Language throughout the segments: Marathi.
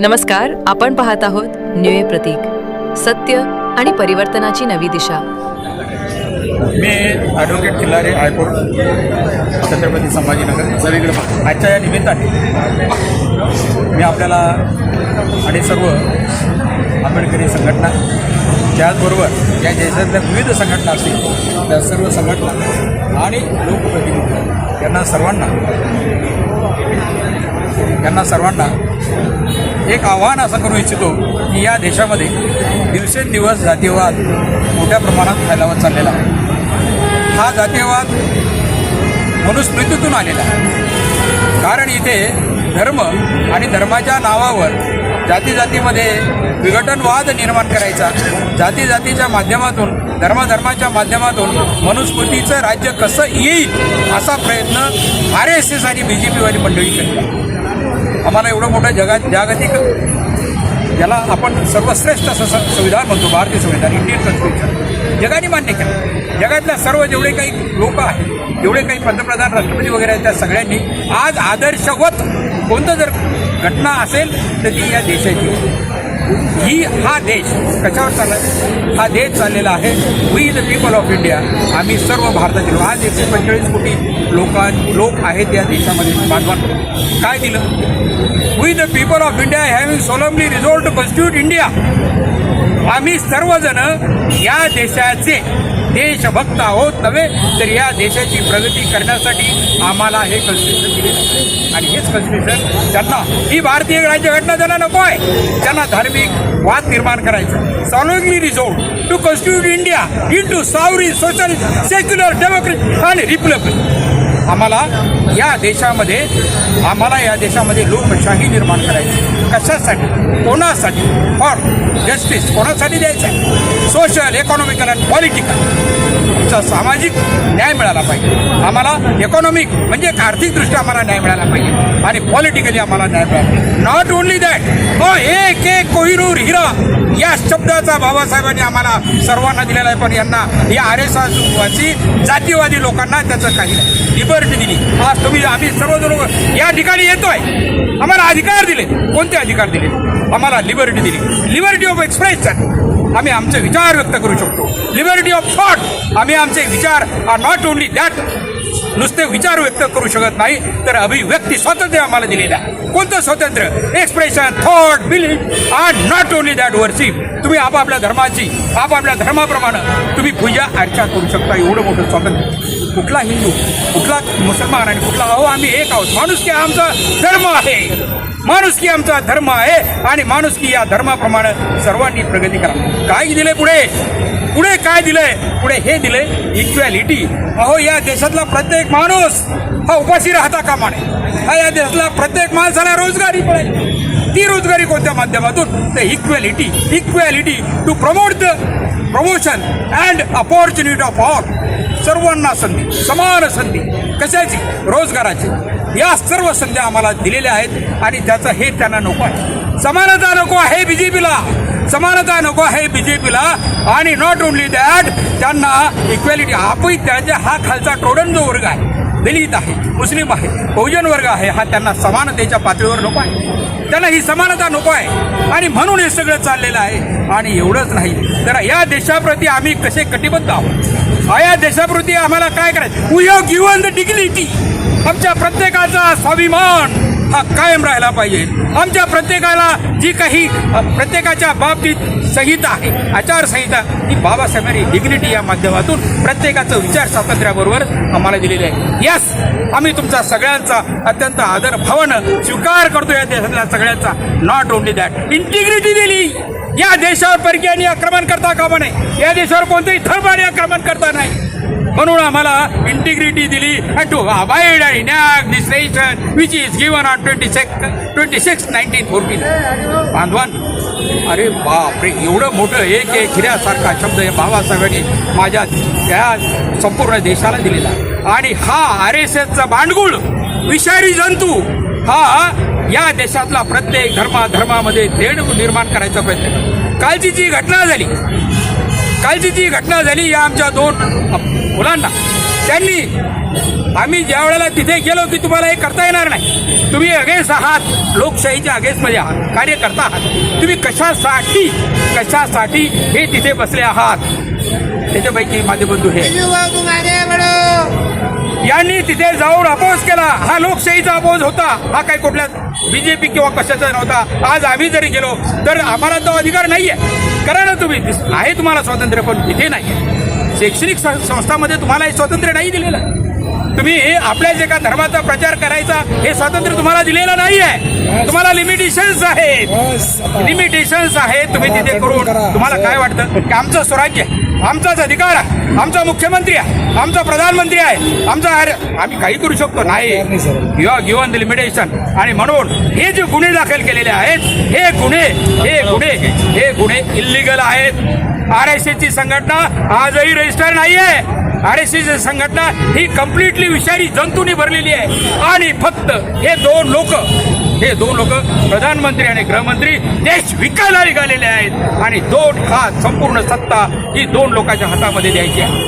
नमस्कार आपण पाहत आहोत न्यूय प्रतीक. सत्य आणि परिवर्तनाची नवी दिशा. मी advocate Khillare high court Chhatrapati Sambhajinagar. सगळीकडे आजच्या या निमित्ताने मी आपल्याला आणि सर्व आंबेडकरी संघटना त्याचबरोबर या देशातल्या विविध संघटना असतील त्या सर्व संघटना आणि लोकप्रतिनिधी यांना सर्वांना यांना सर्वांना एक आव्हान असं करू इच्छितो की या देशामध्ये दिवसेंदिवस जातीयवाद मोठ्या प्रमाणात फैलावत चाललेला आहे. हा जातीयवाद मनुस्मृतीतून आलेला आहे. कारण इथे धर्म आणि धर्माच्या नावावर जाती जातीमध्ये विघटनवाद निर्माण करायचा. जाती जातीच्या माध्यमातून धर्माधर्माच्या माध्यमातून मनुस्मृतीचं राज्य कसं येईल असा प्रयत्न आर एस एस आणि बी जे पीवाली मंडळी करतात. आम्हाला एवढं मोठं जगात जागतिक ज्याला आपण सर्वश्रेष्ठ असं स- संविधान म्हणतो भारतीय संविधान इंडियन कॉन्स्टिट्यूशन जगाने मान्य केलं. जगातल्या सर्व जेवढे काही लोक आहेत जेवढे काही पंतप्रधान राष्ट्रपती वगैरे आहेत त्या सगळ्यांनी आज आदर्शवत कोणतं जर घटना असेल तर ती या देशाची. ही हा देश कशावर चालला? हा देश चाललेला आहे. We the people of India आम्ही सर्व भारतातील लोक. आज एकशे पंचेचाळीस कोटी लोकां लोक आहेत या देशामध्ये बांधवान काय दिलं? We the people of India having solemnly resolved to constitute India आम्ही सर्वजण या देशाचे देशभक्त आहोत नव्हे तर या देशाची प्रगती करण्यासाठी आम्हाला हे कन्स्टिट्यूशन दिले आणि हेच कन्स्टिट्यूशन त्यांना ही भारतीय राज्यघटना त्यांना नको आहे त्यांना धार्मिक वाद निर्माण करायचा solemnly resolved to constitute India into sovereign social secular democrat आणि रिपब्लिक आम्हाला या देशामध्ये आम्हाला या देशामध्ये लोकशाही निर्माण करायची कशासाठी? कोणासाठी? फॉर जस्टिस कोणासाठी द्यायचं आहे सोशल इकॉनॉमिकल अँड पॉलिटिकल आमचा सामाजिक न्याय मिळाला पाहिजे. आम्हाला इकॉनॉमिक म्हणजे आर्थिकदृष्ट्या आम्हाला न्याय मिळाला पाहिजे. आणि पॉलिटिकली आम्हाला न्याय मिळाला नॉट ओनली दॅट हो एक एक कोहिनूर हिरा या शब्दाचा बाबासाहेबांनी आम्हाला सर्वांना दिलेला आहे. पण यांना या आर एस वासी जातीवादी लोकांना त्याचं काही नाही. लिबर्टी दिली. आज तुम्ही आम्ही सर्वजण या ठिकाणी येतोय. आम्हाला अधिकार दिले कोणते अधिकार दिले आम्हाला लिबर्टी दिली. लिबर्टी ऑफ एक्सप्रेशन आम्ही आमचे विचार व्यक्त करू शकतो. लिबर्टी ऑफ थॉट आम्ही आमचे विचार आर नॉट ओनली दॅट नुसते विचार व्यक्त करू शकत नाही तर अभिव्यक्ती स्वातंत्र्य आम्हाला दिलेलं आहे. कोणतं स्वातंत्र्य? Expression thought belief are not only that worship तुम्ही आपापल्या धर्माची आपापल्या धर्माप्रमाणे तुम्ही पूजा अर्चा करू शकता. एवढं मोठं स्वातंत्र्य. कुठला हिंदू कुठला मुसलमान आणि कुठला अहो आम्ही एक आहोत. माणूस की आमचा धर्म आहे. माणूस की आमचा धर्म आहे आणि माणूस की या धर्माप्रमाणे सर्वांनी प्रगती करा. काय दिले पुढे? पुढे काय दिलंय? पुढे हे दिले इक्वॅलिटी अहो या देशातला प्रत्येक माणूस हा उपाशी राहता कामा नये हा या देशाला प्रत्येक माणसाला रोजगारी मिळेल ती रोजगारी कोणत्या माध्यमातून? तर equality equality to promote the promotion and opportunity of all सर्वांना संधी समान संधी. कशाची? रोजगाराची. या सर्व संध्या आम्हाला दिलेल्या आहेत आणि त्याचं हे त्यांना नको आहे. समानता नको आहे बी जे पीला समानता नको आहे बीजेपीला आणि नॉट ओनली दॅट त्यांना इक्वॅलिटी आपही त्याच्या हा खालचा टोडन जो वर्ग आहे दलित आहे मुस्लिम आहे बहुजन वर्ग आहे हा त्यांना समानतेच्या पातळीवर नको आहे. त्यांना ही समानता नको आहे. आणि म्हणून हे सगळं चाललेलं आहे. आणि एवढंच नाही. तर या देशाप्रती आम्ही कसे कटिबद्ध आहोत? या देशाप्रती आम्हाला काय करायचं? We have given the dignity आमच्या प्रत्येकाचा स्वाभिमान. हा कायम राहिला पाहिजे. आमच्या प्रत्येकाला जी काही प्रत्येकाच्या बाबतीत संहिता आहे आचारसंहिता ही बाबासाहेबांनी डिग्निटी या माध्यमातून प्रत्येकाचं विचार स्वातंत्र्याबरोबर आम्हाला दिलेले आहे. यस आम्ही तुमचा सगळ्यांचा अत्यंत आदर भावानं स्वीकार करतो या देशातल्या सगळ्यांचा. नॉट ओनली दॅट इंटिग्रिटी दिली. या देशावर परकीयांनी आक्रमण करता कामा नाही या देशावर कोणतेही थर्माने आक्रमण करता नाही. म्हणून आम्हाला इंटिग्रिटी दिली. And to abide and enact this ration which is given on twenty six twenty six nineteen fourteen बांधवान अरे बापरे एवढं मोठं एक एक हिऱ्यासारखा शब्द हे बाबासाहेबांनी माझ्या या संपूर्ण देशाला दिलेला. आणि हा आर एस एसचा बांडगुळ विषारी जंतू हा या देशातला प्रत्येक धर्मा धर्मामध्ये निर्माण करायचा प्रयत्न कालची जी घटना झाली कालची जी घटना झाली या आमच्या दोन मुलांना त्यांनी आम्ही ज्या वेळेला तिथे गेलो की तुम्हाला हे करता येणार नाही. तुम्ही अगेन्स्ट आहात लोकशाहीच्या अगेन्स्टमध्ये आहात कार्यकर्ता आहात. तुम्ही कशासाठी कशासाठी हे तिथे बसले आहात? त्याच्यापैकी माझे बंधू हे. यांनी तिथे जाऊन अपोज केला. हा लोकशाहीचा अपोज होता. हा काही कुठल्या बीजेपी किंवा कशाचा नव्हता. आज आम्ही जरी गेलो तर आम्हाला तो अधिकार नाहीये. करा ना तुम्ही. आहे तुम्हाला स्वातंत्र्य पण तिथे नाही शैक्षणिक सं- संस्थामध्ये तुम्हाला हे स्वातंत्र्य नाही दिलेलं. तुम्ही हे आपल्याच एका धर्माचा प्रचार करायचा हे स्वातंत्र्य तुम्हाला दिलेलं नाही आहे तुम्हाला लिमिटेशन्स आहेत. लिमिटेशन्स आहेत. तुम्ही तिथे करून तुम्हाला काय वाटतं? की आमचं स्वराज्य आहे आमचाच अधिकार आहे आमचा मुख्यमंत्री आहे आमचा प्रधानमंत्री आहे आमचा अरे- आम्ही काही करू शकतो? नाही. You are given the limitation आणि म्हणून हे जे गुन्हे दाखल केलेले आहेत हे गुन्हे हे गुन्हे हे गुन्हे इल्लिगल आहेत. आर एस ची संघटना आजही रजिस्टर नाही आहे आर एस एस संघटना ही कम्प्लिटली विषारी जंतूंनी भरलेली आहे. आणि फक्त हे दोन लोक हे दोन लोक प्रधानमंत्री आणि गृहमंत्री देश विकायला निघालेले आहेत. आणि दोन हा संपूर्ण सत्ता ही दोन लोकांच्या हातामध्ये द्यायची आहे.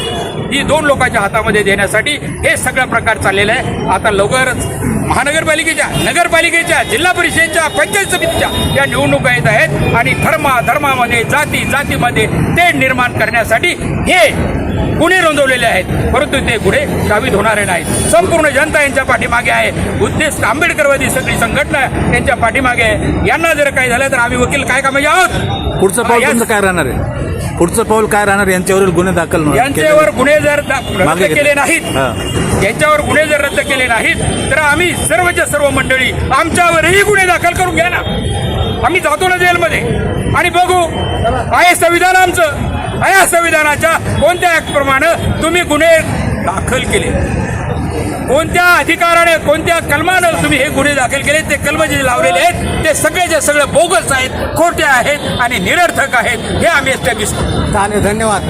ही दोन लोकांच्या हातामध्ये देण्यासाठी हे सगळं प्रकार चाललेलं आहे. आता लवकरच महानगरपालिकेच्या नगरपालिकेच्या जिल्हा परिषदेच्या पंचायत समितीच्या या निवडणुका येत आहेत. आणि धर्मा धर्मामध्ये जाती जातीमध्ये ते निर्माण करण्यासाठी हे गुन्हे नोंदवलेले आहेत. परंतु ते गुन्हे साबित होणारे नाहीत. संपूर्ण जनता यांच्या पाठीमागे आहे. उद्देश आंबेडकरवादी सगळी संघटना यांच्या पाठीमागे आहे. यांना जर काही झालं तर आम्ही वकील काय कामाचे आहोत? पुढचं पाऊल काय राहणार आहे? पुढचं पाऊल काय राहणार? यांच्यावरील गुन्हे दाखल यांच्यावर गुन्हे जर रद्द. केले नाहीत. यांच्यावर गुन्हे जर रद्द केले नाहीत तर आम्ही सर्वच्या सर्व मंडळी आमच्यावरही गुन्हे दाखल करून घ्या ना. आम्ही जातो ना जेलमध्ये. आणि बघू आहे संविधान आमचं. या संविधानाच्या कोणत्या ऍक्टप्रमाणे तुम्ही गुन्हे दाखल केले? कोणत्या अधिकाराने कोणत्या कलमानं तुम्ही हे गुन्हे दाखल केले? ते कलम जे लावलेले आहेत ते सगळेचे सगळे बोगस आहेत खोटे आहेत आणि निरर्थक आहेत हे आम्ही एस्टॅब्लिश चालेल धन्यवाद.